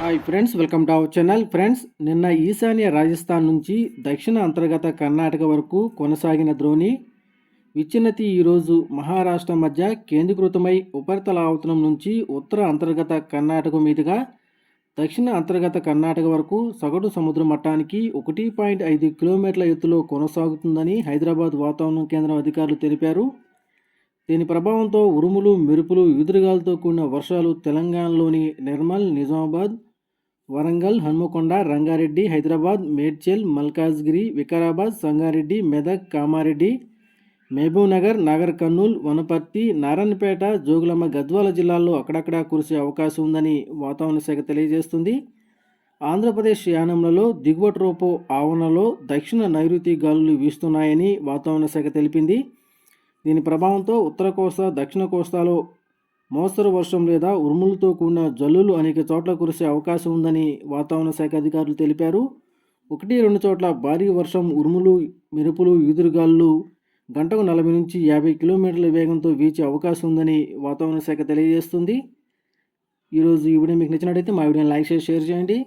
Hi friends welcome to our channel. Friends నిన్న ఈశాన్య రాజస్థాన్ నుంచి దక్షిణ అంతర్గత కర్ణాటక వరకు కొనసాగిన ద్రోణి విచ్ఛిన్నతి ఈరోజు మహారాష్ట్ర మధ్య కేంద్రీకృతమై ఉపరితల ఆవతనం నుంచి ఉత్తర అంతర్గత కర్ణాటక మీదుగా దక్షిణ అంతర్గత కర్ణాటక వరకు సగటు సముద్ర మట్టానికి ఒకటి పాయింట్ ఐదు కిలోమీటర్ల ఎత్తులో కొనసాగుతుందని హైదరాబాద్ వాతావరణ కేంద్రం అధికారులు తెలిపారు. దీని ప్రభావంతో ఉరుములు మెరుపులు ఈదురుగాలతో కూడిన వర్షాలు తెలంగాణలోని నిర్మల్ నిజామాబాద్ వరంగల్ హన్మకొండ రంగారెడ్డి హైదరాబాద్ మేడ్చల్ మల్కాజ్గిరి వికారాబాద్ సంగారెడ్డి మెదక్ కామారెడ్డి మహబూబ్నగర్ నగర్ నాగర్ కర్నూల్ వనపర్తి నారాయణపేట జోగులమ్మ గద్వాల జిల్లాల్లో అక్కడక్కడా కురిసే అవకాశం ఉందని వాతావరణ శాఖ తెలియజేస్తుంది. ఆంధ్రప్రదేశ్ యానంలలో దిగువ ట్రోపో ఆవరణలో దక్షిణ నైరుతి గాలులు వీస్తున్నాయని వాతావరణ శాఖ తెలిపింది. దీని ప్రభావంతో ఉత్తర కోస్తా దక్షిణ కోస్తాలో మోస్తరు వర్షం లేదా ఉరుములతో కూడిన జల్లులు అనేక చోట్ల కురిసే అవకాశం ఉందని వాతావరణ శాఖ అధికారులు తెలిపారు. ఒకటి రెండు చోట్ల భారీ వర్షం ఉరుములు మెరుపులు ఈదురుగాలు గంటకు నలభై నుంచి యాభై కిలోమీటర్ల వేగంతో వీచే అవకాశం ఉందని వాతావరణ శాఖ తెలియజేస్తుంది. ఈరోజు ఈ వీడియో మీకు నచ్చినట్టయితే మా వీడియోని లైక్ చేసి షేర్ చేయండి.